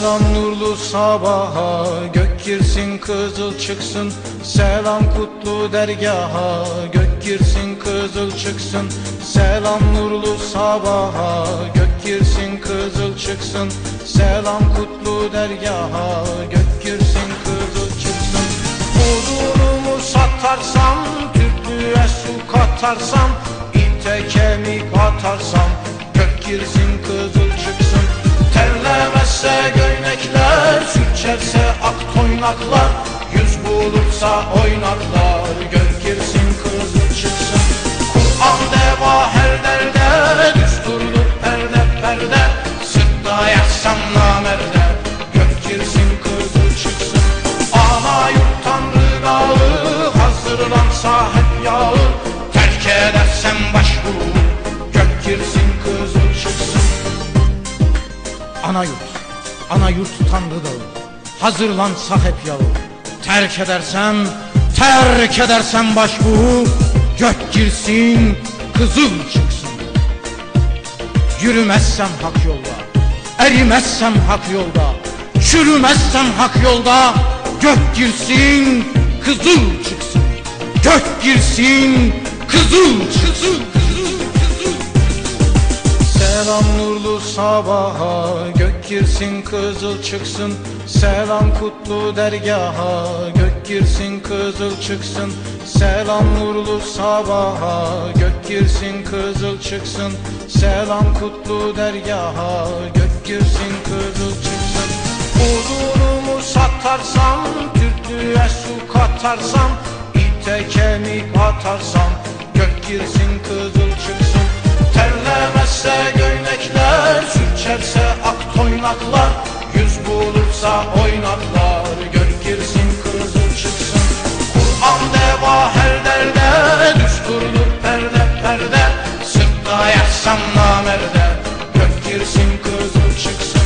Selam nurlu sabaha Gök girsin kızıl çıksın. Selam kutlu dergaha Gök girsin kızıl çıksın. Selam nurlu sabaha Gök girsin kızıl çıksın. Selam kutlu dergaha Gök girsin kızıl çıksın. Huzurumu satarsam Türklüğe su katarsam İte kemik atarsam Gök girsin kızıl Terlemezse göynekler Sürçerse ak toynaklar Yüz bulursa oynaklar Gök girsin kızıl çıksın. Kur'an deva her derde Düsturdur perde perde Sırtta yatsam namerde Gök girsin kızıl çıksın. Ana yurt tanrı dağı Hazırlansa hep yağı Terk edersem başvuru Gök girsin kızıl çıksın. Ana yurt, ana yurt tanrı dağı Hazırlansa hep yağı Terk edersem, terk edersem başbuğu Gök girsin, kızıl çıksın. Yürümezsem hak yolda Erimezsem hak yolda. Çürümezsem hak yolda Gök girsin, kızıl çıksın. Gök girsin, kızıl çıksın. Selam nurlu sabaha Gök girsin kızıl çıksın. Selam kutlu dergaha Gök girsin kızıl çıksın. Selam nurlu sabaha Gök girsin kızıl çıksın. Selam kutlu dergaha Gök girsin kızıl çıksın. Huzurumu satarsam Türklüğe su katarsam İte kemik atarsam Gök girsin kızıl çıksın ak toynaklar Yüz bulursa oynaklar Gök girsin kızıl çıksın. Kur'an deva her derde Düsturdur perde perde. Sırtta yatsam namerde. Gök girsin kızıl çıksın.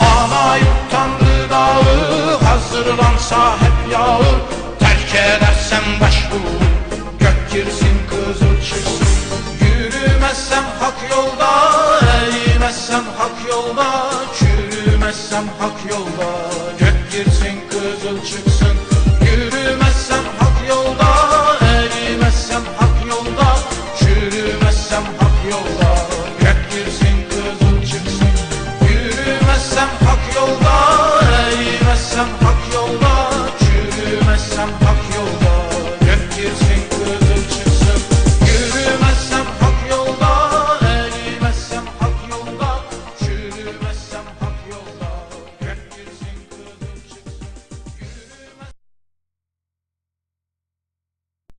Ana yurt tanrı dağı Hazırlansa hep Çürümezsem hak yolda Gök girsin kızıl çıksın